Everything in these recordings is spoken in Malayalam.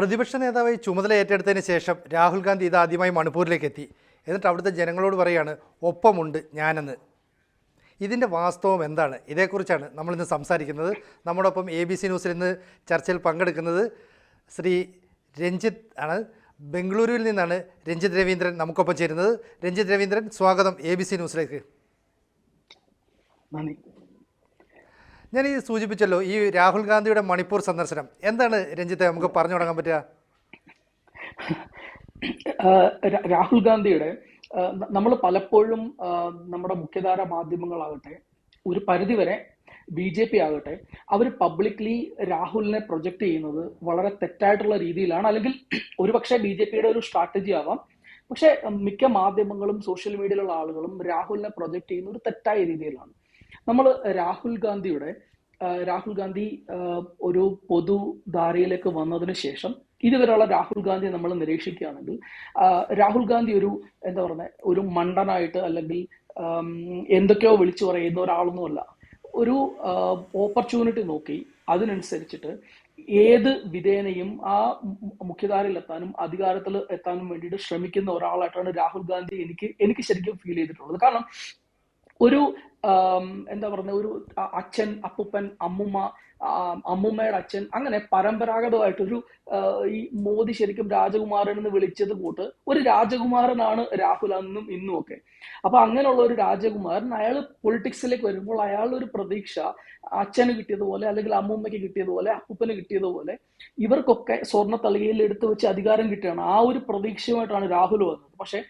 പ്രതിപക്ഷ നേതാവായി ചുമതല ഏറ്റെടുത്തതിന് ശേഷം രാഹുൽ ഗാന്ധി ഇതാദ്യമായി മണിപ്പൂരിലേക്ക് എത്തി. എന്നിട്ട് അവിടുത്തെ ജനങ്ങളോട് പറയാണ് ഒപ്പമുണ്ട് ഞാനെന്ന്. ഇതിന്റെ വാസ്തവം എന്താണ്? ഇതേക്കുറിച്ചാണ് നമ്മളിന്ന് സംസാരിക്കുന്നത്. നമ്മോടൊപ്പം എ ബി സി ന്യൂസിൽ ഇന്ന് ചർച്ചയിൽ പങ്കെടുക്കുന്നത് ശ്രീ രഞ്ജിത്ത് ആണ്. ബംഗളൂരുവിൽ നിന്നാണ് രഞ്ജിത് രവീന്ദ്രൻ നമുക്കൊപ്പം ചേരുന്നത്. രഞ്ജിത് രവീന്ദ്രൻ സ്വാഗതം എ ബി സി ന്യൂസിലേക്ക്. നന്ദി. ഞാൻ ഈ സൂചിപ്പിച്ചല്ലോ ഈ രാഹുൽ ഗാന്ധിയുടെ മണിപ്പൂർ സന്ദർശനം. എന്താണ് രഞ്ജിത്തെ നമുക്ക് പറഞ്ഞു തുടങ്ങാൻ പറ്റുക? രാഹുൽ ഗാന്ധിയുടെ നമ്മൾ പലപ്പോഴും നമ്മുടെ മുഖ്യധാര മാധ്യമങ്ങളാകട്ടെ ഒരു പരിധിവരെ ബി ജെ പി ആകട്ടെ അവർ പബ്ലിക്ലി രാഹുലിനെ പ്രൊജക്ട് ചെയ്യുന്നത് വളരെ തെറ്റായിട്ടുള്ള രീതിയിലാണ്. അല്ലെങ്കിൽ ഒരുപക്ഷെ ബി ജെ പിയുടെ ഒരു സ്ട്രാറ്റജി ആവാം. പക്ഷെ മിക്ക മാധ്യമങ്ങളും സോഷ്യൽ മീഡിയയിലുള്ള ആളുകളും രാഹുലിനെ പ്രൊജക്ട് ചെയ്യുന്ന ഒരു തെറ്റായ രീതിയിലാണ്. നമ്മൾ രാഹുൽ ഗാന്ധിയുടെ രാഹുൽ ഗാന്ധി ഒരു പൊതു ധാരയിലേക്ക് വന്നതിന് ശേഷം ഇതുവരെയുള്ള രാഹുൽ ഗാന്ധി നമ്മൾ നിരീക്ഷിക്കുകയാണെങ്കിൽ രാഹുൽ ഗാന്ധി ഒരു എന്താ പറയുന്നത് ഒരു മണ്ടനായിട്ട് അല്ലെങ്കിൽ എന്തൊക്കെയോ വിളിച്ചു പറയുന്ന ഒരാളൊന്നുമല്ല. ഒരു ഓപ്പർച്യൂണിറ്റി നോക്കി അതിനനുസരിച്ചിട്ട് ഏത് വിധേനയും ആ മുഖ്യധാരയിൽ എത്താനും അധികാരത്തിൽ എത്താനും വേണ്ടിയിട്ട് ശ്രമിക്കുന്ന ഒരാളായിട്ടാണ് രാഹുൽ ഗാന്ധി എനിക്ക് എനിക്ക് ശരിക്കും ഫീൽ ചെയ്തിട്ടുള്ളത്. കാരണം ഒരു എന്താ പറയുക ഒരു അച്ഛൻ അപ്പൂപ്പൻ അമ്മുമ്മ അമ്മുമ്മയുടെ അച്ഛൻ അങ്ങനെ പരമ്പരാഗതമായിട്ടൊരു ഈ മോദി ശരിക്കും രാജകുമാരൻ എന്ന് വിളിച്ചത് കൂട്ട് ഒരു രാജകുമാരനാണ് രാഹുൽ അന്നും ഇന്നും ഒക്കെ. അപ്പൊ അങ്ങനെയുള്ള ഒരു രാജകുമാരൻ അയാൾ പൊളിറ്റിക്സിലേക്ക് വരുമ്പോൾ അയാളുടെ ഒരു പ്രതീക്ഷ അച്ഛന് കിട്ടിയതുപോലെ അല്ലെങ്കിൽ അമ്മൂമ്മയ്ക്ക് കിട്ടിയതുപോലെ അപ്പൂപ്പന് കിട്ടിയതുപോലെ ഇവർക്കൊക്കെ സ്വർണ തളികയിൽ എടുത്തു വെച്ച് അധികാരം കിട്ടുകയാണ്. ആ ഒരു പ്രതീക്ഷയുമായിട്ടാണ് രാഹുൽ വന്നത്. പക്ഷെ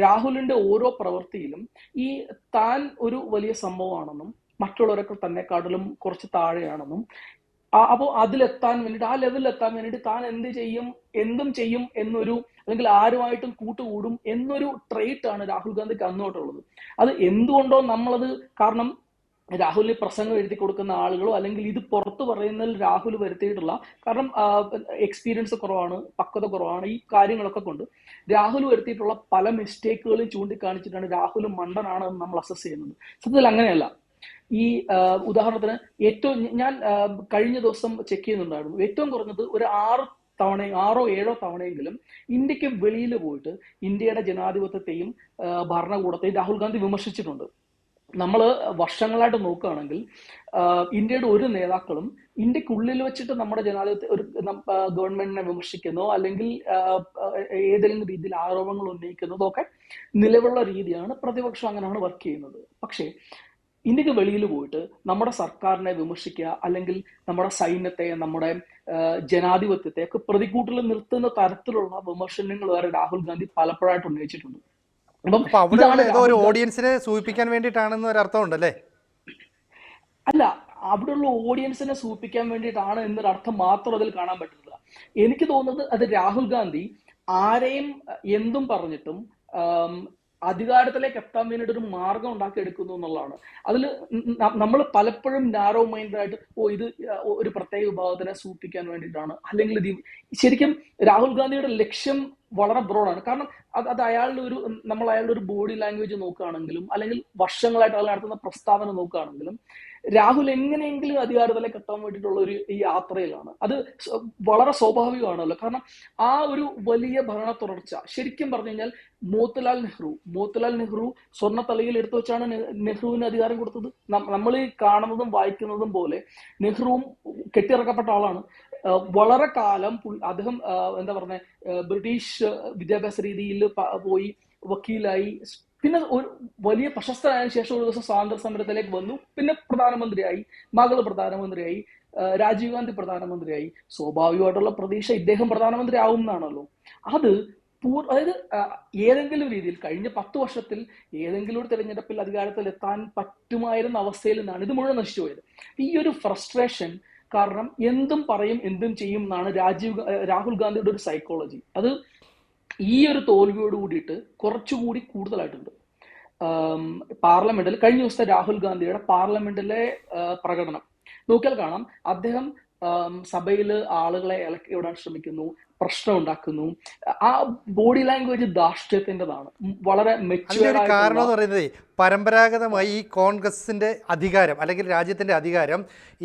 രാഹുലിന്റെ ഓരോ പ്രവൃത്തിയിലും ഈ താൻ ഒരു വലിയ സംഭവമാണെന്നും മറ്റുള്ളവരൊക്കെ തന്നെക്കാട്ടിലും കുറച്ച് താഴെയാണെന്നും. അപ്പോൾ അപ്പോ അതിലെത്താൻ വേണ്ടിയിട്ട് ആ ലെവലിൽ എത്താൻ വേണ്ടിയിട്ട് താൻ എന്ത് ചെയ്യും എന്തും ചെയ്യും എന്നൊരു അല്ലെങ്കിൽ ആരുമായിട്ടും കൂട്ടുകൂടും എന്നൊരു ട്രേറ്റ് ആണ് രാഹുൽ ഗാന്ധിക്ക് അന്നോട്ടുള്ളത് അത് എന്തുകൊണ്ടോ നമ്മളത് കാരണം രാഹുലിന് പ്രസംഗം എഴുതി കൊടുക്കുന്ന ആളുകളോ അല്ലെങ്കിൽ ഇത് പുറത്തു പറയുന്നതിൽ രാഹുൽ വരുത്തിയിട്ടുള്ള കാരണം എക്സ്പീരിയൻസ് കുറവാണ് പക്വത കുറവാണ് ഈ കാര്യങ്ങളൊക്കെ കൊണ്ട് രാഹുൽ വരുത്തിയിട്ടുള്ള പല മിസ്റ്റേക്കുകളും ചൂണ്ടിക്കാണിച്ചിട്ടാണ് രാഹുൽ മണ്ടനാണ് നമ്മൾ അസസ് ചെയ്യുന്നത്. സത്യത്തിൽ അങ്ങനെയല്ല. ഈ ഉദാഹരണത്തിന് ഏറ്റവും ഞാൻ കഴിഞ്ഞ ദിവസം ചെക്ക് ചെയ്യുന്നുണ്ടായിരുന്നു. ഏറ്റവും കുറഞ്ഞത് ഒരു ആറ് തവണ ആറോ ഏഴോ തവണയെങ്കിലും ഇന്ത്യയ്ക്ക് വെളിയിൽ പോയിട്ട് ഇന്ത്യയുടെ ജനാധിപത്യത്തെയും ഭരണകൂടത്തെയും രാഹുൽ ഗാന്ധി വിമർശിച്ചിട്ടുണ്ട്. നമ്മൾ വർഷങ്ങളായിട്ട് നോക്കുകയാണെങ്കിൽ ഇന്ത്യയുടെ ഒരു നേതാക്കളും ഇന്ത്യക്കുള്ളിൽ വെച്ചിട്ട് നമ്മുടെ ജനാധിപത്യ ഒരു ഗവൺമെന്റിനെ വിമർശിക്കുന്നോ അല്ലെങ്കിൽ ഏതെങ്കിലും രീതിയിൽ ആരോപണങ്ങൾ ഉന്നയിക്കുന്നതോ ഒക്കെ നിലവിലുള്ള രീതിയാണ്. പ്രതിപക്ഷം അങ്ങനെയാണ് വർക്ക് ചെയ്യുന്നത്. പക്ഷേ ഇന്ത്യയ്ക്ക് വെളിയിൽ പോയിട്ട് നമ്മുടെ സർക്കാരിനെ വിമർശിക്കുക അല്ലെങ്കിൽ നമ്മുടെ സൈന്യത്തെ നമ്മുടെ ജനാധിപത്യത്തെ ഒക്കെ പ്രതികൂട്ടിൽ നിർത്തുന്ന തരത്തിലുള്ള വിമർശനങ്ങൾ വരെ രാഹുൽ ഗാന്ധി പലപ്പോഴായിട്ട് ഉന്നയിച്ചിട്ടുണ്ട്. അപ്പം ഏതോ ഒരു ഓഡിയൻസിനെ സൂചിപ്പിക്കാൻ വേണ്ടിയിട്ടാണെന്ന് ഒരു അല്ല അവിടെയുള്ള ഓഡിയൻസിനെ സൂചിപ്പിക്കാൻ വേണ്ടിയിട്ടാണ് എന്നൊരു അർത്ഥം മാത്രം അതിൽ കാണാൻ പറ്റുന്നത്. എനിക്ക് തോന്നുന്നത് അത് രാഹുൽ ഗാന്ധി ആരെയും എന്തും പറഞ്ഞിട്ടും അധികാരത്തിലേക്ക് എത്താൻ വേണ്ടിയിട്ട് ഒരു മാർഗം ഉണ്ടാക്കി എടുക്കുന്നു എന്നുള്ളതാണ്. അതിൽ നമ്മൾ പലപ്പോഴും നാരോ മൈൻഡായിട്ട് ഓ ഇത് ഒരു പ്രത്യേക വിഭാഗത്തിനെ സൂചിപ്പിക്കാൻ വേണ്ടിയിട്ടാണ്. അല്ലെങ്കിൽ ഇത് ശരിക്കും രാഹുൽ ഗാന്ധിയുടെ ലക്ഷ്യം വളരെ ബ്രോഡാണ് കാരണം അത് അത് അയാളുടെ ഒരു നമ്മൾ അയാളുടെ ഒരു ബോഡി ലാംഗ്വേജ് നോക്കുകയാണെങ്കിലും അല്ലെങ്കിൽ വർഷങ്ങളായിട്ട് അയാൾ നടത്തുന്ന പ്രസ്താവന നോക്കുകയാണെങ്കിലും രാഹുൽ എങ്ങനെയെങ്കിലും അധികാരത്തിലേക്ക് എത്താൻ വേണ്ടിയിട്ടുള്ള ഒരു ഈ യാത്രയിലാണ്. അത് വളരെ സ്വാഭാവികമാണല്ലോ. കാരണം ആ ഒരു വലിയ ഭരണ തുടർച്ച ശരിക്കും പറഞ്ഞു കഴിഞ്ഞാൽ മോത്തിലാൽ നെഹ്റു മോത്തിലാൽ നെഹ്റു സ്വർണ തലയിൽ എടുത്തു വെച്ചാണ് നെഹ്റുവിന് അധികാരം കൊടുത്തത്. നമ്മൾ ഈ കാണുന്നതും വായിക്കുന്നതും പോലെ നെഹ്റുവും കെട്ടിയിറക്കപ്പെട്ട ആളാണ്. വളരെ കാലം അദ്ദേഹം എന്താ പറഞ്ഞ ബ്രിട്ടീഷ് വിദ്യാഭ്യാസ രീതിയിൽ പോയി വക്കീലായി പിന്നെ ഒരു വലിയ പ്രശസ്തനായ ശേഷം ഒരു ദിവസം സ്വാതന്ത്ര്യ സമരത്തിലേക്ക് വന്നു. പിന്നെ പ്രധാനമന്ത്രിയായി മകൾ പ്രധാനമന്ത്രിയായി രാജീവ് ഗാന്ധി പ്രധാനമന്ത്രിയായി. സ്വാഭാവികമായിട്ടുള്ള പ്രതീക്ഷ ഇദ്ദേഹം പ്രധാനമന്ത്രി ആവും എന്നാണല്ലോ. അത് പൂർ അതായത് ഏതെങ്കിലും രീതിയിൽ കഴിഞ്ഞ പത്ത് വർഷത്തിൽ ഏതെങ്കിലും ഒരു തെരഞ്ഞെടുപ്പിൽ അധികാരത്തിൽ എത്താൻ പറ്റുമായിരുന്ന അവസ്ഥയിൽ നിന്നാണ് ഇത് മുഴുവൻ നശിച്ചു പോയത്. ഈ ഒരു ഫ്രസ്ട്രേഷൻ കാരണം എന്തും പറയും എന്തും ചെയ്യും എന്നാണ് രാജീവ് രാഹുൽ ഗാന്ധിയുടെ ഒരു സൈക്കോളജി അത് ഈ ഒരു തോൽവിയോട് കൂടിയിട്ട് കുറച്ചുകൂടി കൂടുതലായിട്ടുണ്ട്. പാർലമെന്റിൽ കഴിഞ്ഞ ദിവസത്തെ രാഹുൽ ഗാന്ധിയുടെ പാർലമെന്റിലെ പ്രകടനം. നോക്കിയാൽ കാണാം. അദ്ദേഹം സഭയിൽ ആളുകളെ ഇളക്കി വിടാൻ ശ്രമിക്കുന്നു പ്രശ്നം ഉണ്ടാക്കുന്നു. ആ ബോഡി ലാംഗ്വേജ് ധാർഷ്ട്യത്തിന്റെതാണ്. വളരെ അതിന്റെ മെച്ചുവേർഡ് കാരണം എന്ന് പറയുന്നത് പരമ്പരാഗതമായി ഈ കോൺഗ്രസിന്റെ അധികാരം അല്ലെങ്കിൽ രാജ്യത്തിന്റെ അധികാരം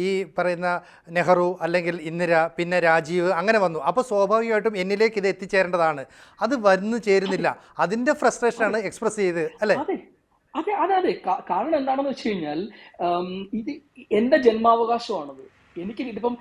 ഈ പറയുന്ന നെഹ്റു അല്ലെങ്കിൽ ഇന്ദിര പിന്നെ രാജീവ് അങ്ങനെ വന്നു. അപ്പോൾ സ്വാഭാവികമായിട്ടും എന്നിലേക്ക് ഇത് എത്തിച്ചേരേണ്ടതാണ്. അത് വന്നു ചേരുന്നില്ല. അതിന്റെ ഫ്രസ്ട്രേഷനാണ് എക്സ്പ്രസ് ചെയ്ത് അല്ലേ? അതെ. അതെ അതെ അതെ. കാരണം എന്താണെന്ന് വെച്ച് കഴിഞ്ഞാൽ ഇത് എന്റെ ജന്മാവകാശമാണത്. എനിക്ക് ഇതിപ്പം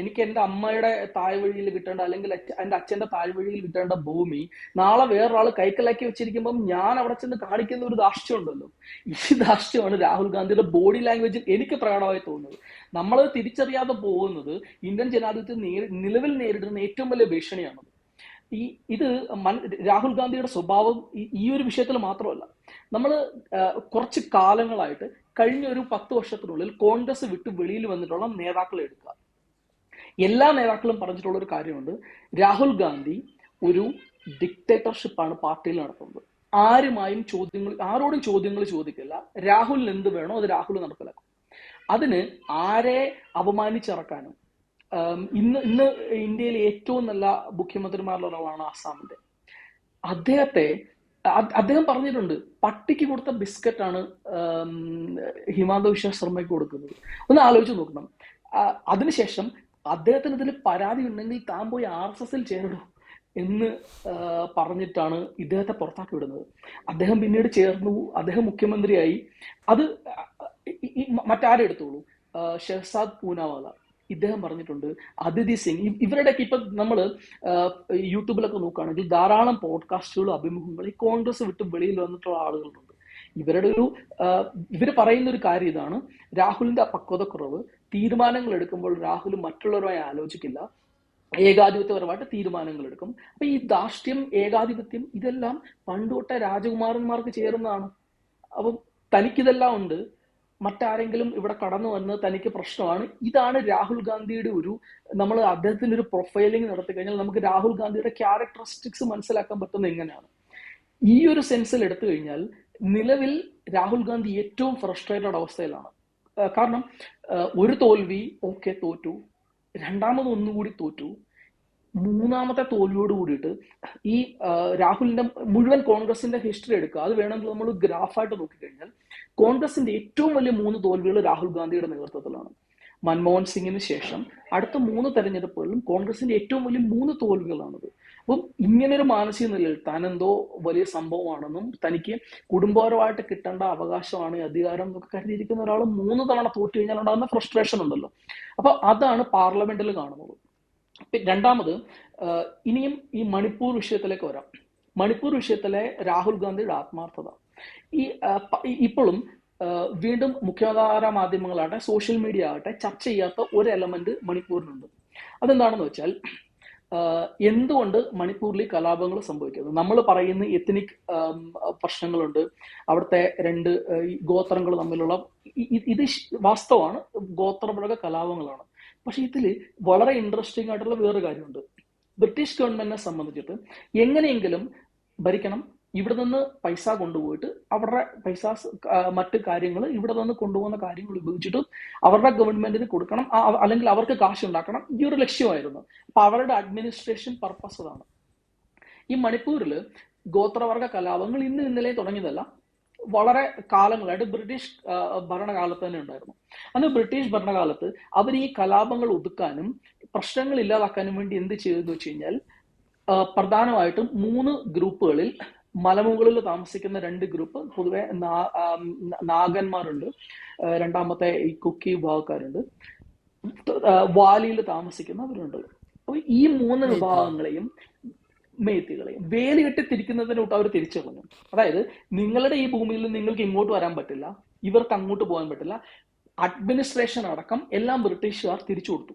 എനിക്ക് എന്റെ അമ്മയുടെ താഴ്വഴിയിൽ കിട്ടേണ്ട അല്ലെങ്കിൽ എന്റെ അച്ഛന്റെ താഴ്വഴിയിൽ കിട്ടേണ്ട ഭൂമി നാളെ വേറൊരാൾ കൈക്കലാക്കി വെച്ചിരിക്കുമ്പം ഞാൻ അവിടെ ചെന്ന് കാണിക്കുന്ന ഒരു ധാർഷ്ട്യം ഉണ്ടല്ലോ ഈ ധാർഷ്ട്യമാണ് രാഹുൽ ഗാന്ധിയുടെ ബോഡി ലാംഗ്വേജിൽ എനിക്ക് പ്രകടമായി തോന്നുന്നത്. നമ്മൾ തിരിച്ചറിയാതെ പോകുന്നത് ഇന്ത്യൻ ജനാധിപത്യം നിലവിൽ നേരിടുന്ന ഏറ്റവും വലിയ ഭീഷണിയാണത്. ഈ ഇത് രാഹുൽ ഗാന്ധിയുടെ സ്വഭാവം ഈ ഒരു വിഷയത്തിൽ മാത്രമല്ല. നമ്മൾ കുറച്ച് കാലങ്ങളായിട്ട് കഴിഞ്ഞ ഒരു പത്ത് വർഷത്തിനുള്ളിൽ കോൺഗ്രസ് വിട്ട് വെളിയിൽ വന്നിട്ടുള്ള നേതാക്കളെ എടുക്കുക. എല്ലാ നേതാക്കളും പറഞ്ഞിട്ടുള്ള ഒരു കാര്യമുണ്ട്. രാഹുൽ ഗാന്ധി ഒരു ഡിക്റ്റേറ്റർഷിപ്പാണ് പാർട്ടിയിൽ നടത്തുന്നത്. ആരുമായും ചോദ്യങ്ങൾ ആരോടും ചോദ്യങ്ങൾ ചോദിക്കില്ല. രാഹുലിന് എന്ത് വേണോ അത് രാഹുൽ നടപ്പിലാക്കും. അതിന് ആരെ അപമാനിച്ചിറക്കാനും ഇന്ന് ഇന്ന് ഇന്ത്യയിലെ ഏറ്റവും നല്ല മുഖ്യമന്ത്രിമാരിൽ ഒരാളാണ് ആസാമിന്റെ അദ്ദേഹത്തെ അദ്ദേഹം പറഞ്ഞിട്ടുണ്ട് പട്ടിക്ക് കൊടുത്ത ബിസ്ക്കറ്റ് ആണ് ഹിമാന്ത വിശ്വ ശർമ്മയ്ക്ക് കൊടുക്കുന്നത്. ഒന്ന് ആലോചിച്ച് നോക്കണം. അതിനുശേഷം അദ്ദേഹത്തിന് ഇതിൽ പരാതി ഉണ്ടെങ്കിൽ താൻ പോയി ആർ എസ് എസിൽ ചേരണോ എന്ന് പറഞ്ഞിട്ടാണ് ഇദ്ദേഹത്തെ പുറത്താക്കി വിടുന്നത്. അദ്ദേഹം പിന്നീട് ചേർന്നു അദ്ദേഹം മുഖ്യമന്ത്രിയായി. അത് മറ്റാരെടുത്തോളൂ ഷെഹസാദ് പൂനാവാല. ഇദ്ദേഹം പറഞ്ഞിട്ടുണ്ട് അതിഥി സിംഗ്. ഇവരുടെയൊക്കെ ഇപ്പൊ നമ്മൾ യൂട്യൂബിലൊക്കെ നോക്കുകയാണെങ്കിൽ ധാരാളം പോഡ്കാസ്റ്റുകളും അഭിമുഖങ്ങളും ഈ കോൺഗ്രസ് വിട്ട് വെളിയിൽ വന്നിട്ടുള്ള ആളുകളുണ്ട്. ഇവരുടെ ഒരു ഇവർ പറയുന്ന ഒരു കാര്യം ഇതാണ്. രാഹുലിന്റെ പക്വതക്കുറവ് തീരുമാനങ്ങൾ എടുക്കുമ്പോൾ രാഹുൽ മറ്റുള്ളവരുമായി ആലോചിക്കില്ല. ഏകാധിപത്യപരമായിട്ട് തീരുമാനങ്ങൾ എടുക്കും. അപ്പൊ ഈ ധാർഷ്ട്യം ഏകാധിപത്യം ഇതെല്ലാം പണ്ടുതൊട്ടേ രാജകുമാരന്മാർക്ക് ചേരുന്നതാണ് അപ്പം തനിക്കിതെല്ലാം ഉണ്ട്. മറ്റാരെങ്കിലും ഇവിടെ കടന്നു വന്ന് തനിക്ക് പ്രശ്നമാണ്. ഇതാണ് രാഹുൽ ഗാന്ധിയുടെ ഒരു നമ്മൾ അദ്ദേഹത്തിന്റെ ഒരു പ്രൊഫൈലിംഗ് നടത്തി കഴിഞ്ഞാൽ നമുക്ക് രാഹുൽ ഗാന്ധിയുടെ ക്യാരക്ടറിസ്റ്റിക്സ് മനസ്സിലാക്കാൻ പറ്റുന്നത് എങ്ങനെയാണ്. ഈ ഒരു സെൻസിൽ എടുത്തു കഴിഞ്ഞാൽ നിലവിൽ രാഹുൽ ഗാന്ധി ഏറ്റവും ഫ്രസ്ട്രേറ്റഡ് അവസ്ഥയിലാണ്. കാരണം ഒരു തോൽവി ഓക്കെ തോറ്റു. രണ്ടാമത് ഒന്നുകൂടി തോറ്റു. മൂന്നാമത്തെ തോൽവിയോട് കൂടിയിട്ട് ഈ രാഹുലിന്റെ മുഴുവൻ കോൺഗ്രസിന്റെ ഹിസ്റ്ററി എടുക്കുക. അത് വേണമെങ്കിൽ നമ്മൾ ഗ്രാഫായിട്ട് നോക്കിക്കഴിഞ്ഞാൽ കോൺഗ്രസിന്റെ ഏറ്റവും വലിയ മൂന്ന് തോൽവികൾ രാഹുൽ ഗാന്ധിയുടെ നേതൃത്വത്തിലാണ്. മൻമോഹൻ സിംഗിന് ശേഷം അടുത്ത മൂന്ന് തെരഞ്ഞെടുപ്പുകളിലും കോൺഗ്രസിന്റെ ഏറ്റവും വലിയ മൂന്ന് തോൽവികളാണത്. അപ്പം ഇങ്ങനൊരു മാനസിക നിലയിൽ താൻ എന്തോ വലിയ സംഭവമാണെന്നും തനിക്ക് കുടുംബപരമായിട്ട് കിട്ടേണ്ട അവകാശമാണ് അധികാരം എന്നൊക്കെ കരുതിയിരിക്കുന്ന ഒരാൾ മൂന്ന് തവണ തോറ്റു കഴിഞ്ഞാൽ ഉണ്ടാകുന്ന ഫ്രസ്ട്രേഷൻ ഉണ്ടല്ലോ. അപ്പൊ അതാണ് പാർലമെന്റിൽ കാണുന്നത്. പി- രണ്ടാമത് ഇനിയും ഈ മണിപ്പൂർ വിഷയത്തിലേക്ക് വരാം. മണിപ്പൂർ വിഷയത്തിലെ രാഹുൽ ഗാന്ധിയുടെ ആത്മാർത്ഥത. ഈ ഇപ്പോഴും വീണ്ടും മുഖ്യധാര മാധ്യമങ്ങളാകട്ടെ സോഷ്യൽ മീഡിയ ആകട്ടെ ചർച്ച ചെയ്യാത്ത ഒരു എലമെന്റ് മണിപ്പൂരിനുണ്ട്. അതെന്താണെന്ന് വെച്ചാൽ എന്തുകൊണ്ട് മണിപ്പൂരിൽ കലാപങ്ങൾ സംഭവിക്കുന്നത്? നമ്മൾ പറയുന്ന എത്തനിക് പ്രശ്നങ്ങളുണ്ട്. അവിടുത്തെ രണ്ട് ഗോത്രങ്ങൾ തമ്മിലുള്ള ഇത് വാസ്തവമാണ് ഗോത്രമൃഗ കലാപങ്ങളാണ്. പക്ഷെ ഇതിൽ വളരെ ഇൻട്രസ്റ്റിംഗ് ആയിട്ടുള്ള വേറൊരു കാര്യമുണ്ട്. ബ്രിട്ടീഷ് ഗവൺമെന്റിനെ സംബന്ധിച്ചിട്ട് എങ്ങനെയെങ്കിലും ഭരിക്കണം ഇവിടെ നിന്ന് പൈസ കൊണ്ടുപോയിട്ട് അവരുടെ പൈസ മറ്റ് കാര്യങ്ങൾ ഇവിടെ നിന്ന് കൊണ്ടുപോകുന്ന കാര്യങ്ങൾ ഉപയോഗിച്ചിട്ട് അവരുടെ ഗവൺമെന്റിന് കൊടുക്കണം അല്ലെങ്കിൽ അവർക്ക് കാശ് ഉണ്ടാക്കണം ഈ ഒരു ലക്ഷ്യമായിരുന്നു. അപ്പൊ അവരുടെ അഡ്മിനിസ്ട്രേഷൻ പർപ്പസ് അതാണ്. ഈ മണിപ്പൂരിൽ ഗോത്രവർഗ കലാപങ്ങൾ ഇന്ന് ഇന്നലെ തുടങ്ങിയതല്ല വളരെ കാലങ്ങളായിട്ട് ബ്രിട്ടീഷ് ഭരണകാലത്ത് തന്നെ ഉണ്ടായിരുന്നു. അന്ന് ബ്രിട്ടീഷ് ഭരണകാലത്ത് അവർ ഈ കലാപങ്ങൾ ഒതുക്കാനും പ്രശ്നങ്ങൾ ഇല്ലാതാക്കാനും വേണ്ടി എന്ത് ചെയ്തെന്ന് വെച്ച് കഴിഞ്ഞാൽ പ്രധാനമായിട്ടും മൂന്ന് ഗ്രൂപ്പുകളിൽ മലമുകളിൽ താമസിക്കുന്ന രണ്ട് ഗ്രൂപ്പ് പൊതുവെ നാഗന്മാരുണ്ട് രണ്ടാമത്തെ ഈ കുക്കി വിഭാഗക്കാരുണ്ട്. വാലിയിൽ താമസിക്കുന്നവരുണ്ട്. അപ്പൊ ഈ മൂന്ന് വിഭാഗങ്ങളെയും മേത്തികളെയും. വേലി കെട്ടി തിരിക്കുന്നതിനോട്ട് അവർ തിരിച്ചു കളഞ്ഞു അതായത് നിങ്ങളുടെ ഈ ഭൂമിയിൽ നിങ്ങൾക്ക് ഇങ്ങോട്ട് വരാൻ പറ്റില്ല. ഇവർക്ക് അങ്ങോട്ട് പോകാൻ പറ്റില്ല. അഡ്മിനിസ്ട്രേഷൻ അടക്കം എല്ലാം ബ്രിട്ടീഷുകാർ തിരിച്ചു കൊടുത്തു.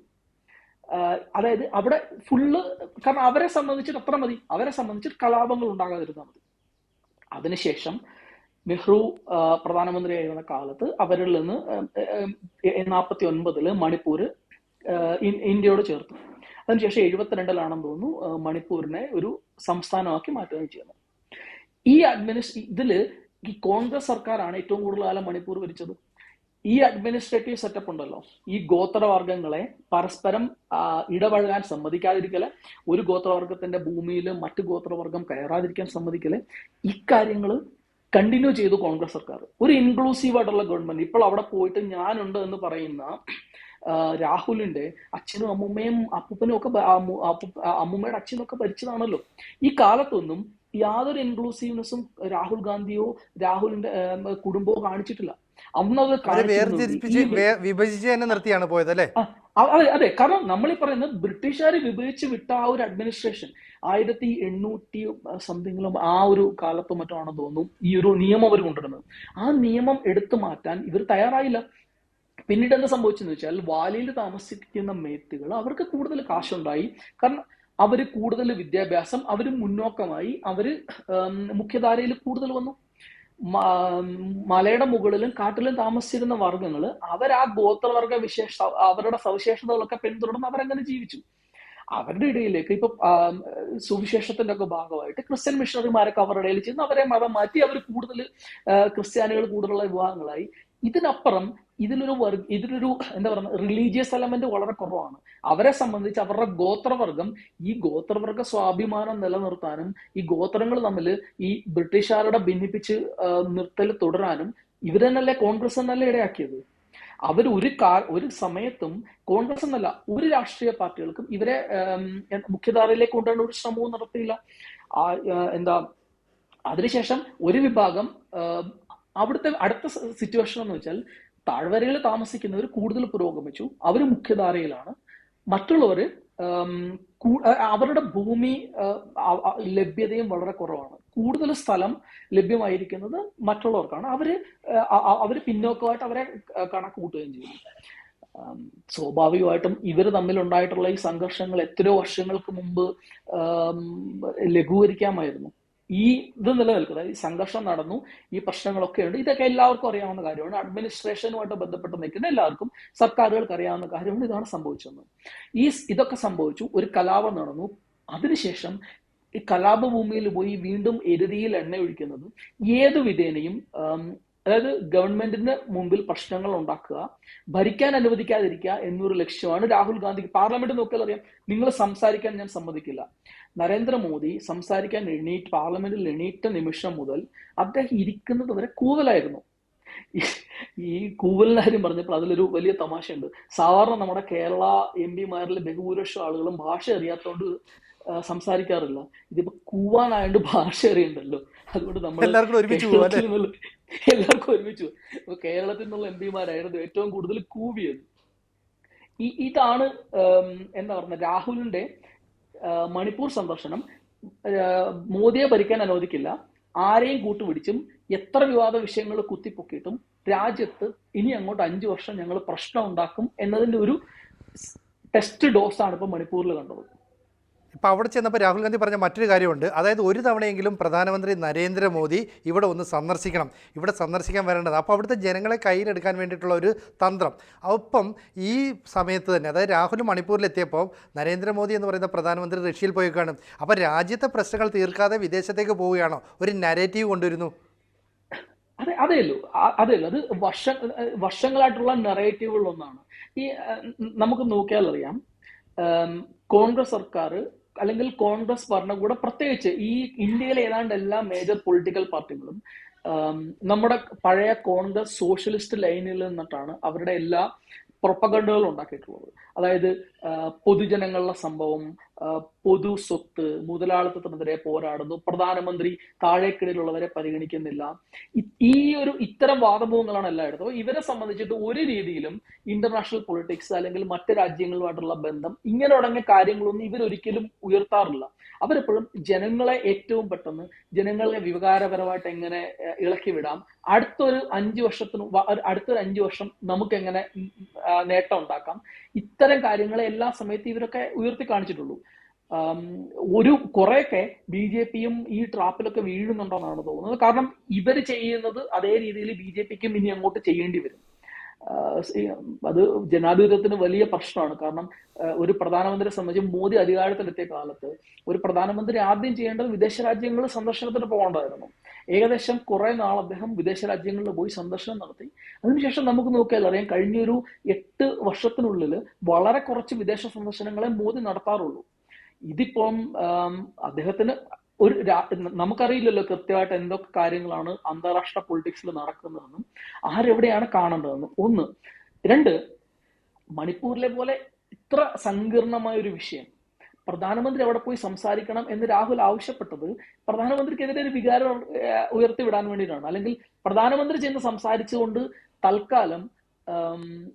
അതായത് അവിടെ ഫുള്ള് കാരണം അവരെ സംബന്ധിച്ചിട്ട് അത്ര മതി. അവരെ സംബന്ധിച്ചിട്ട് കലാപങ്ങൾ ഉണ്ടാകാതിരുന്നാൽ മതി. അതിനുശേഷം നെഹ്റു പ്രധാനമന്ത്രി പ്രധാനമന്ത്രിയായിരുന്ന കാലത്ത് അവരിൽ നിന്ന് നാൽപ്പത്തി ഒൻപതിൽ മണിപ്പൂര് ഇന്ത്യയോട് ചേർത്തു. അതിനുശേഷം എഴുപത്തിരണ്ടിലാണെന്ന് തോന്നുന്നു മണിപ്പൂരിനെ ഒരു സംസ്ഥാനമാക്കി മാറ്റുകയും ചെയ്യുന്നത് ഈ അഡ്മിനിസ്ട്രേ ഇതിൽ ഈ കോൺഗ്രസ് സർക്കാരാണ് ഏറ്റവും കൂടുതൽ കാലം മണിപ്പൂർ ഭരിച്ചത്. ഈ അഡ്മിനിസ്ട്രേറ്റീവ് സെറ്റപ്പ് ഉണ്ടല്ലോ. ഈ ഗോത്രവർഗങ്ങളെ പരസ്പരം ഇടപഴകാൻ സമ്മതിക്കാതിരിക്കൽ ഒരു ഗോത്രവർഗത്തിന്റെ ഭൂമിയിൽ മറ്റു ഗോത്രവർഗം കയറാതിരിക്കാൻ സമ്മതിക്കൽ ഇക്കാര്യങ്ങൾ കണ്ടിന്യൂ ചെയ്തു കോൺഗ്രസ് സർക്കാർ. ഒരു ഇൻക്ലൂസീവ് ആയിട്ടുള്ള ഗവൺമെന്റ് ഇപ്പോൾ അവിടെ പോയിട്ട് ഞാനുണ്ട് എന്ന് പറയുന്ന രാഹുലിന്റെ അച്ഛനും അമ്മൂമ്മയും അപ്പൂപ്പനും ഒക്കെ അമ്മൂമ്മയുടെ അമ്മു- അപ്പു- ആ, അമ്മുമ്മയുടെ അച്ഛനും ഒക്കെ ഭരിച്ചതാണല്ലോ. ഈ കാലത്തൊന്നും യാതൊരു ഇൻക്ലൂസീവ്നെസ്സും രാഹുൽ ഗാന്ധിയോ രാഹുലിന്റെ കുടുംബമോ കാണിച്ചിട്ടില്ല. അന്നത് വിഭജിച്ച് തന്നെ നിർത്തിയാണ് പോയത് അല്ലേ? അതെ അതെ. കാരണം നമ്മൾ ഈ പറയുന്നത് ബ്രിട്ടീഷുകാർ വിഭജിച്ച് വിട്ട ആ ഒരു അഡ്മിനിസ്ട്രേഷൻ ആയിരത്തി എണ്ണൂറ്റി സംതിങ്ങിലും ആ ഒരു കാലത്തോ മറ്റോ ആണെന്ന് തോന്നുന്നു ഈ ഒരു നിയമം അവർ കൊണ്ടുവരുന്നത്. ആ നിയമം എടുത്തു മാറ്റാൻ ഇവർ തയ്യാറായില്ല. പിന്നീട് എന്താ സംഭവിച്ചെന്ന് വെച്ചാൽ വാലിയിൽ താമസിക്കുന്ന മേത്തുകൾ അവർക്ക് കൂടുതൽ കാശുണ്ടായി. കാരണം അവർ കൂടുതൽ വിദ്യാഭ്യാസം അവർ മുന്നോക്കമായി അവർ മുഖ്യധാരയിൽ കൂടുതൽ വന്നു. മലയുടെ മുകളിലും കാട്ടിലും താമസിച്ചിരുന്ന വർഗങ്ങൾ അവർ ആ ഗോത്രവർഗ വിശേഷ അവരുടെ സവിശേഷതകളൊക്കെ പിന്തുടർന്ന് അവരങ്ങനെ ജീവിച്ചു. അവരുടെ ഇടയിലേക്ക് ഇപ്പൊ സുവിശേഷത്തിന്റെ ഒക്കെ ഭാഗമായിട്ട് ക്രിസ്ത്യൻ മിഷണറിമാരൊക്കെ അവരുടെ ഇടയിൽ ചെന്ന് അവരെ മതം മാറ്റി അവർ കൂടുതൽ ക്രിസ്ത്യാനികൾ കൂടുതലുള്ള വിവാഹങ്ങളായി ഇതിനപ്പുറം ഇതിലൊരു വർഗ ഇതിലൊരു എന്താ പറയുക റിലീജിയസ് എലമെന്റ് വളരെ കുറവാണ്. അവരെ സംബന്ധിച്ച് അവരുടെ ഗോത്രവർഗം ഈ ഗോത്രവർഗ സ്വാഭിമാനം നിലനിർത്താനും ഈ ഗോത്രങ്ങൾ തമ്മിൽ ഈ ബ്രിട്ടീഷുകാരുടെ ഭിന്നിപ്പിച്ച് നിർത്തൽ തുടരാനും ഇവർ തന്നെയല്ലേ കോൺഗ്രസ് എന്നല്ലേ ഇടയാക്കിയത്? അവർ ഒരു കാ ഒരു സമയത്തും കോൺഗ്രസ് എന്നല്ല ഒരു രാഷ്ട്രീയ പാർട്ടികൾക്കും ഇവരെ മുഖ്യധാരയിലേക്ക് കൊണ്ടുവരാൻ ഒരു ശ്രമവും നടത്തിയില്ല. എന്താ അതിനുശേഷം ഒരു വിഭാഗം അവിടുത്തെ അടുത്ത സിറ്റുവേഷൻ എന്ന് വെച്ചാൽ താഴ്വരയിൽ താമസിക്കുന്നവർ കൂടുതൽ പുരോഗമിച്ചു. അവർ മുഖ്യധാരയിലാണ്. മറ്റുള്ളവർ അവരുടെ ഭൂമി ലഭ്യതയും വളരെ കുറവാണ്. കൂടുതൽ സ്ഥലം ലഭ്യമായിരിക്കുന്നത് മറ്റുള്ളവർക്കാണ്. അവർ അവർ പിന്നോക്കമായിട്ട് അവരെ കണക്ക് കൂട്ടുകയും ചെയ്യും. ആം, സ്വാഭാവികമായിട്ടും ഇവർ തമ്മിലുണ്ടായിട്ടുള്ള ഈ സംഘർഷങ്ങൾ എത്രയോ വർഷങ്ങൾക്ക് മുമ്പ് ലഘൂകരിക്കാമായിരുന്നു. ഈ ഇത് നിലനിൽക്കുന്നത് ഈ സംഘർഷം നടന്നു ഈ പ്രശ്നങ്ങളൊക്കെ ഉണ്ട്. ഇതൊക്കെ എല്ലാവർക്കും അറിയാവുന്ന കാര്യമാണ്. അഡ്മിനിസ്ട്രേഷനുമായിട്ട് ബന്ധപ്പെട്ട് നിൽക്കുന്ന എല്ലാവർക്കും സർക്കാരുകൾക്ക് അറിയാവുന്ന കാര്യമാണ് ഇതാണ് സംഭവിച്ചത് ഈ ഇതൊക്കെ സംഭവിച്ചു ഒരു കലാപം നടന്നു. അതിനുശേഷം ഈ കലാപഭൂമിയിൽ പോയി വീണ്ടും എരുതിയിൽ എണ്ണ ഒഴിക്കുന്നത് ഏതു വിധേനയും അതായത് ഗവൺമെന്റിന് മുമ്പിൽ പ്രശ്നങ്ങൾ ഉണ്ടാക്കുക ഭരിക്കാൻ അനുവദിക്കാതിരിക്കുക എന്നൊരു ലക്ഷ്യമാണ് രാഹുൽ ഗാന്ധിക്ക്. പാർലമെന്റ് നോക്കിയാൽ അറിയാം നിങ്ങൾ സംസാരിക്കാൻ ഞാൻ സമ്മതിക്കില്ല. നരേന്ദ്രമോദി സംസാരിക്കാൻ എണീറ്റ് പാർലമെന്റിൽ എണീറ്റ നിമിഷം മുതൽ അദ്ദേഹം ഇരിക്കുന്നത് വരെ കൂവലായിരുന്നു ഈ- കൂവലിന്റെ പറഞ്ഞപ്പോൾ അതിലൊരു വലിയ തമാശയുണ്ട്. സാധാരണ നമ്മുടെ കേരള എം പിമാരിലെ ബഹുഭൂരിപക്ഷം ആളുകളും ഭാഷ അറിയാത്തതുകൊണ്ട് സംസാരിക്കാറില്ല. ഇതിപ്പോ കൂവാനായോണ്ട് ഭാഷ അറിയണ്ടല്ലോ. അതുകൊണ്ട് നമ്മൾ എല്ലാവർക്കും ഒരുമിച്ച് എല്ലാവർക്കും ഒരുമിച്ച്. കേരളത്തിൽ നിന്നുള്ള എം പിമാരായിരുന്നു ഏറ്റവും കൂടുതൽ കൂവിയത്. ഈ ഇതാണ് എന്താ പറഞ്ഞ രാഹുലിന്റെ മണിപ്പൂർ സന്ദർശനം മോദിയെ ഭരിക്കാൻ അനുവദിക്കില്ല. ആരെയും കൂട്ടുപിടിച്ചും എത്ര വിവാദ വിഷയങ്ങൾ കുത്തിപ്പൊക്കിയിട്ടും രാജ്യത്ത് ഇനി അങ്ങോട്ട് അഞ്ചു വർഷം ഞങ്ങൾ പ്രശ്നം ഉണ്ടാക്കും എന്നതിന്റെ ഒരു ടെസ്റ്റ് ഡോസ് ആണ് ഇപ്പൊ മണിപ്പൂരിൽ കണ്ടത്. ഇപ്പം അവിടെ ചെന്നപ്പോൾ രാഹുൽ ഗാന്ധി പറഞ്ഞ മറ്റൊരു കാര്യമുണ്ട്. അതായത് ഒരു തവണയെങ്കിലും പ്രധാനമന്ത്രി നരേന്ദ്രമോദി ഇവിടെ ഒന്ന് സന്ദർശിക്കണം. ഇവിടെ സന്ദർശിക്കാൻ വരേണ്ടത്. അപ്പോൾ അവിടുത്തെ ജനങ്ങളെ കയ്യിലെടുക്കാൻ വേണ്ടിയിട്ടുള്ള ഒരു തന്ത്രം. ഒപ്പം ഈ സമയത്ത് തന്നെ അതായത് രാഹുൽ മണിപ്പൂരിലെത്തിയപ്പോൾ നരേന്ദ്രമോദി എന്ന് പറയുന്ന പ്രധാനമന്ത്രി റഷ്യയിൽ പോയി കാണും അപ്പോൾ രാജ്യത്തെ പ്രശ്നങ്ങൾ തീർക്കാതെ വിദേശത്തേക്ക് പോവുകയാണോ? ഒരു നരേറ്റീവ് കൊണ്ടുവരുന്നു. അതെ അതെയല്ലോ അതെയല്ലോ അത് വർഷ വർഷങ്ങളായിട്ടുള്ള നെറേറ്റീവുകളിൽ ഒന്നാണ് ഈ നമുക്ക് നോക്കിയാൽ അറിയാം കോൺഗ്രസ് സർക്കാർ അല്ലെങ്കിൽ കോൺഗ്രസ് ഭരണകൂടം പ്രത്യേകിച്ച് ഈ ഇന്ത്യയിലെ ഏതാണ്ട് എല്ലാ മേജർ പൊളിറ്റിക്കൽ പാർട്ടികളും നമ്മുടെ പഴയ കോൺഗ്രസ് സോഷ്യലിസ്റ്റ് ലൈനിൽ നിന്നിട്ടാണ് അവരുടെ എല്ലാ പ്രൊപ്പഗണ്ടുകളും ഉണ്ടാക്കിയിട്ടുള്ളത്. അതായത് പൊതുജനങ്ങളുടെ സംഭവം പൊതു സ്വത്ത് മുതലാളിത്തത്തിനെതിരെ പോരാടുന്നു പ്രധാനമന്ത്രി താഴേക്കിടയിലുള്ളവരെ പരിഗണിക്കുന്നില്ല. ഈ ഒരു ഇത്തരം വാദമുഖങ്ങളാണ് എല്ലായിടത്തും. ഇവരെ സംബന്ധിച്ചിട്ട് ഒരു രീതിയിലും ഇന്റർനാഷണൽ പൊളിറ്റിക്സ് അല്ലെങ്കിൽ മറ്റ് രാജ്യങ്ങളുമായിട്ടുള്ള ബന്ധം ഇങ്ങനെ തുടങ്ങിയ കാര്യങ്ങളൊന്നും ഇവരൊരിക്കലും ഉയർത്താറില്ല. അവരെപ്പോഴും ജനങ്ങളെ ഏറ്റവും പെട്ടെന്ന് ജനങ്ങളെ വികാരപരമായിട്ട് എങ്ങനെ ഇളക്കി വിടാം. അടുത്തൊരു അഞ്ചു വർഷത്തിന് അടുത്തൊരു അഞ്ചു വർഷം നമുക്ക് എങ്ങനെ നേട്ടം ഉണ്ടാക്കാം. ഇത്തരം കാര്യങ്ങളെ എല്ലാ സമയത്തും ഇവരൊക്കെ ഉയർത്തി കാണിച്ചിട്ടുള്ളൂ. ഒരു കുറെയൊക്കെ ബി ജെ പിയും ഈ ട്രാപ്പിലൊക്കെ വീഴുന്നുണ്ടെന്നാണ് തോന്നുന്നത്. കാരണം ഇവർ ചെയ്യുന്നത് അതേ രീതിയിൽ ബി ജെ പിക്കും ഇനി അങ്ങോട്ട് ചെയ്യേണ്ടി വരും. അത് ജനാധിപത്യത്തിന് വലിയ പ്രശ്നമാണ്. കാരണം ഒരു പ്രധാനമന്ത്രിയെ സംബന്ധിച്ച് മോദി അധികാരത്തിലെത്തിയ കാലത്ത് ഒരു പ്രധാനമന്ത്രി ആദ്യം ചെയ്യേണ്ടത് വിദേശ രാജ്യങ്ങളിൽ സന്ദർശനത്തിന് പോകേണ്ടതായിരുന്നു. ഏകദേശം കുറെ നാൾ അദ്ദേഹം വിദേശ രാജ്യങ്ങളിൽ പോയി സന്ദർശനം നടത്തി. അതിനുശേഷം നമുക്ക് നോക്കിയാൽ അറിയാം കഴിഞ്ഞൊരു എട്ട് വർഷത്തിനുള്ളിൽ വളരെ കുറച്ച് വിദേശ സന്ദർശനങ്ങളെ മോദി നടത്താറുള്ളൂ. ഇതിപ്പം അദ്ദേഹത്തിന് ഒരു നമുക്കറിയില്ലല്ലോ കൃത്യമായിട്ട് എന്തൊക്കെ കാര്യങ്ങളാണ് അന്താരാഷ്ട്ര പൊളിറ്റിക്സിൽ നടക്കുന്നതെന്നും ആരെവിടെയാണ് കാണേണ്ടതെന്നും ഒന്ന് രണ്ട് മണിപ്പൂരിലെ പോലെ ഇത്ര സങ്കീർണമായ ഒരു വിഷയം പ്രധാനമന്ത്രി അവിടെ പോയി സംസാരിക്കണം എന്ന് രാഹുൽ ആവശ്യപ്പെട്ടത് പ്രധാനമന്ത്രിക്കെതിരെ ഒരു വികാരം ഉയർത്തി വിടാൻ വേണ്ടിയിട്ടാണ്. അല്ലെങ്കിൽ പ്രധാനമന്ത്രി ചെന്ന് സംസാരിച്ചുകൊണ്ട് തൽക്കാലം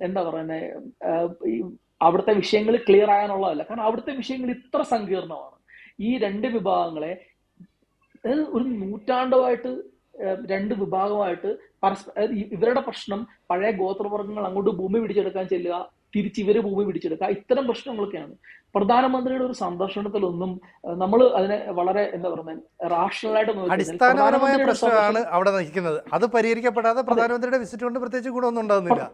എന്താ പറയുന്നത് അവിടുത്തെ വിഷയങ്ങൾ ക്ലിയർ ആകാനുള്ളതല്ല. കാരണം അവിടുത്തെ വിഷയങ്ങൾ ഇത്ര സങ്കീർണമാണ്. ഈ രണ്ട് വിഭാഗങ്ങളെ ഒരു നൂറ്റാണ്ടുമായിട്ട് രണ്ട് വിഭാഗമായിട്ട് പരസ്പ ഇവരുടെ പ്രശ്നം പഴയ ഗോത്രവർഗങ്ങൾ അങ്ങോട്ട് ഭൂമി പിടിച്ചെടുക്കാൻ ചെല്ലുക തിരിച്ച് ഇവർ ഭൂമി പിടിച്ചെടുക്കുക ഇത്തരം പ്രശ്നങ്ങളൊക്കെയാണ്. പ്രധാനമന്ത്രിയുടെ ഒരു സന്ദർശനത്തിലൊന്നും നമ്മൾ അതിനെ വളരെ എന്താ പറയുന്നത് റാഷണലായിട്ട് അടിസ്ഥാനപരമായ പ്രശ്നമാണ് അവിടെ നയിക്കുന്നത് അത് പരിഹരിക്കപ്പെടാതെ പ്രധാനമന്ത്രിയുടെ വിസിറ്റ് കൊണ്ട് പ്രത്യേകിച്ച് ഗുണമൊന്നും ഉണ്ടാകുന്നില്ല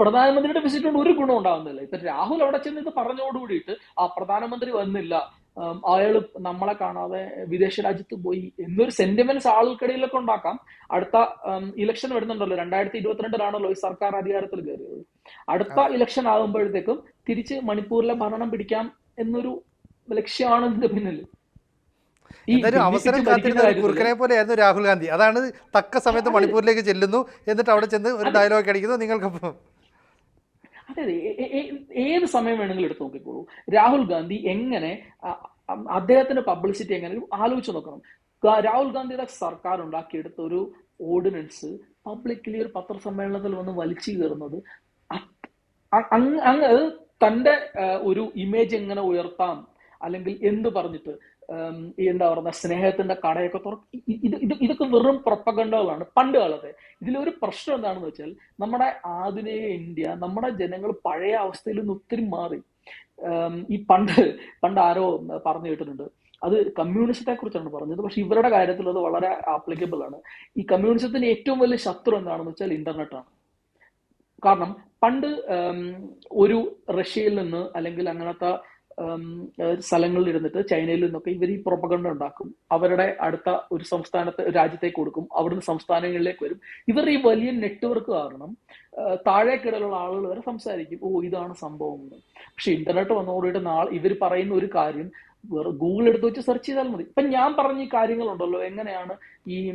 പ്രധാനമന്ത്രിയുടെ വിസിറ്റ് കൊണ്ട് ഒരു ഗുണം ഉണ്ടാകുന്നില്ല ഇപ്പൊ രാഹുൽ അവിടെ ചെന്ന് ഇത് പറഞ്ഞോടുകൂടിയിട്ട് ആ പ്രധാനമന്ത്രി വന്നില്ല അയാൾ നമ്മളെ കാണാതെ വിദേശ രാജ്യത്ത് പോയി എന്നൊരു സെന്റിമെന്റ്സ് ആൾക്കിടയിലൊക്കെ ഉണ്ടാക്കാം. അടുത്ത ഇലക്ഷൻ വരുന്നുണ്ടല്ലോ. രണ്ടായിരത്തി ഇരുപത്തിരണ്ടിലാണല്ലോ ഈ സർക്കാർ അധികാരത്തിൽ കയറിയത്. അടുത്ത ഇലക്ഷൻ ആകുമ്പോഴത്തേക്കും തിരിച്ച് മണിപ്പൂരിലെ ഭരണം പിടിക്കാം എന്നൊരു ലക്ഷ്യമാണ് ഇതിന്റെ പിന്നിൽ. എന്തായാലും അവസരം കാത്തിരുന്ന പോലെയായിരുന്നു രാഹുൽ ഗാന്ധി. അതാണ് തക്ക സമയത്ത് മണിപ്പൂരിലേക്ക് ചെല്ലുന്നു. എന്നിട്ട് അവിടെ ചെന്ന് ഒരു ഡയലോഗ് അടിക്കുന്നു. നിങ്ങൾക്കൊപ്പം. അതെ ഏത് സമയം വേണമെങ്കിലും എടുത്ത് നോക്കിക്കോളൂ. രാഹുൽ ഗാന്ധി എങ്ങനെ അദ്ദേഹത്തിന്റെ പബ്ലിസിറ്റി എങ്ങനെ ആലോചിച്ച് നോക്കണം. രാഹുൽ ഗാന്ധിയുടെ സർക്കാർ ഉണ്ടാക്കിയെടുത്ത ഒരു ഓർഡിനൻസ് പബ്ലിക്കലി ഒരു പത്രസമ്മേളനത്തിൽ വന്ന് വലിച്ചു കയറുന്നത് അത് തന്റെ ഒരു ഇമേജ് എങ്ങനെ ഉയർത്താം അല്ലെങ്കിൽ എന്ത് പറഞ്ഞിട്ട് ഈ എന്താ പറയുക സ്നേഹത്തിന്റെ കടയൊക്കെ തുറ ഇ- ഇത് ഇത് ഇതൊക്കെ വെറും പ്രൊപ്പഗണ്ടകളാണ്. പണ്ട് കാലത്തെ ഇതിലൊരു പ്രശ്നം എന്താണെന്ന് വെച്ചാൽ നമ്മുടെ ആധുനിക ഇന്ത്യ നമ്മുടെ ജനങ്ങൾ പഴയ അവസ്ഥയിൽ നിന്ന് ഒത്തിരി മാറി. ഈ പണ്ട് പണ്ട് ആരോ പറഞ്ഞു കേട്ടിട്ടുണ്ട്. അത് കമ്മ്യൂണിസത്തെ കുറിച്ചാണ് പറഞ്ഞത്. പക്ഷെ ഇവരുടെ കാര്യത്തിൽ അത് വളരെ ആപ്ലിക്കബിൾ ആണ്. ഈ കമ്മ്യൂണിസത്തിന്റെ ഏറ്റവും വലിയ ശത്രു എന്താണെന്ന് വെച്ചാൽ ഇന്റർനെറ്റ് ആണ്. കാരണം പണ്ട് ഒരു റഷ്യയിൽ നിന്ന് അല്ലെങ്കിൽ അങ്ങനത്തെ സ്ഥലങ്ങളിൽ ഇരുന്നിട്ട് ചൈനയിൽ നിന്നൊക്കെ ഇവർ ഈ പ്രൊപ്പഗണ്ട ഉണ്ടാക്കും. അവരുടെ അടുത്ത ഒരു സംസ്ഥാനത്ത് രാജ്യത്തേക്ക് കൊടുക്കും. അവിടുന്ന് സംസ്ഥാനങ്ങളിലേക്ക് വരും. ഇവർ ഈ വലിയ നെറ്റ്വർക്ക് കാരണം താഴേക്കിടയിലുള്ള ആളുകൾ വരെ സംസാരിക്കും. ഓ ഇതാണ് സംഭവം എന്ന്. പക്ഷെ ഇന്റർനെറ്റ് വന്നതോടുകൂടി നാളെ ഇവർ പറയുന്ന ഒരു കാര്യം വേറെ ഗൂഗിൾ എടുത്ത് വെച്ച് സെർച്ച് ചെയ്താൽ മതി. ഇപ്പൊ ഞാൻ പറഞ്ഞ ഈ കാര്യങ്ങളുണ്ടല്ലോ. എങ്ങനെയാണ് ഈ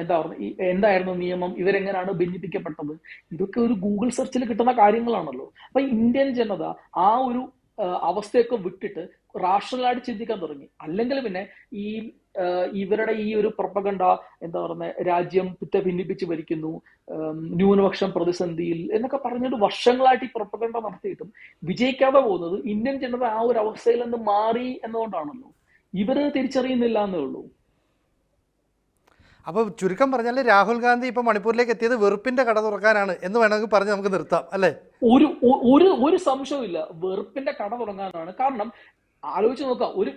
എന്താ ഈ എന്തായിരുന്നു നിയമം? ഇവരെങ്ങനെയാണ് ഭിന്നിപ്പിക്കപ്പെട്ടത്? ഇതൊക്കെ ഒരു ഗൂഗിൾ സെർച്ചിൽ കിട്ടുന്ന കാര്യങ്ങളാണല്ലോ. അപ്പൊ ഇന്ത്യൻ ജനത ആ ഒരു അവസ്ഥയൊക്കെ വിട്ടിട്ട് റാഷണലായിട്ട് ചിന്തിക്കാൻ തുടങ്ങി. അല്ലെങ്കിൽ പിന്നെ ഈ ഇവരുടെ ഈ ഒരു പ്രൊപ്പഗണ്ട എന്താ പറയുന്നത് രാജ്യം പിറ്റ ഭിന്നിപ്പിച്ച് ഭരിക്കുന്നു ന്യൂനപക്ഷം പ്രതിസന്ധിയിൽ എന്നൊക്കെ പറഞ്ഞിട്ട് വർഷങ്ങളായിട്ട് ഈ പ്രൊപ്പഗണ്ട നടത്തിയിട്ടും വിജയിക്കാതെ പോകുന്നത് ഇന്ത്യൻ ജനത ആ ഒരു അവസ്ഥയിൽ നിന്ന് മാറി എന്നതുകൊണ്ടാണല്ലോ. ഇവർ തിരിച്ചറിയുന്നില്ല എന്നേ ഉള്ളൂ. അപ്പോൾ ചുരുക്കം പറഞ്ഞാൽ രാഹുൽ ഗാന്ധി ഇപ്പൊ മണിപ്പൂരിലേക്ക് എത്തിയത് വെറുപ്പിന്റെ കട തുറക്കാനാണ് എന്ന് വേണമെങ്കിൽ പറഞ്ഞ് നമുക്ക് നിർത്താം അല്ലേ? ഒരു ഒരു ഒരു സംശയവുമില്ല. വെറുപ്പിന്റെ കട തുടങ്ങാനാണ് കാരണം ആലോചിച്ച് നോക്കാം ഒരു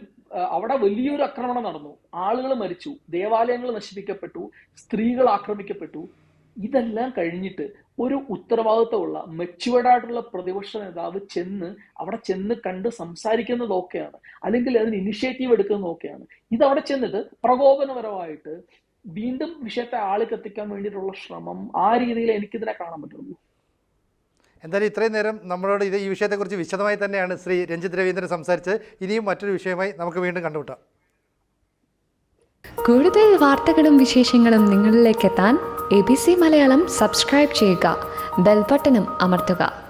അവിടെ വലിയൊരു ആക്രമണം നടന്നു. ആളുകൾ മരിച്ചു. ദേവാലയങ്ങൾ നശിപ്പിക്കപ്പെട്ടു. സ്ത്രീകൾ ആക്രമിക്കപ്പെട്ടു. ഇതെല്ലാം കഴിഞ്ഞിട്ട് ഒരു ഉത്തരവാദിത്തമുള്ള മെച്ചുവേർഡ് ആയിട്ടുള്ള പ്രതിപക്ഷ നേതാവ് ചെന്ന് അവിടെ ചെന്ന് കണ്ട് സംസാരിക്കുന്നതൊക്കെയാണ്. അല്ലെങ്കിൽ അതിന് ഇനിഷ്യേറ്റീവ് എടുക്കുന്നതൊക്കെയാണ്. ഇതവിടെ ചെന്നിട്ട് പ്രകോപനപരമായിട്ട് വീണ്ടും വിഷയത്തെ ആളിക്കെത്തിക്കാൻ വേണ്ടിയിട്ടുള്ള ശ്രമം ആ രീതിയിൽ എനിക്കിതിനെ കാണാൻ പറ്റുള്ളൂ. എന്തായാലും ഇത്രയും നേരം നമ്മളോട് ഇത് ഈ വിഷയത്തെക്കുറിച്ച് വിശദമായി തന്നെയാണ് ശ്രീ രഞ്ജിത് രവീന്ദ്രൻ സംസാരിച്ച് ഇനിയും മറ്റൊരു വിഷയമായി നമുക്ക് വീണ്ടും കണ്ടുമുട്ടാം. കൂടുതൽ വാർത്തകളും വിശേഷങ്ങളും നിങ്ങളിലേക്ക് എത്താൻ A B C Malayalam subscribe ചെയ്യുക. ബെൽബട്ടനും അമർത്തുക.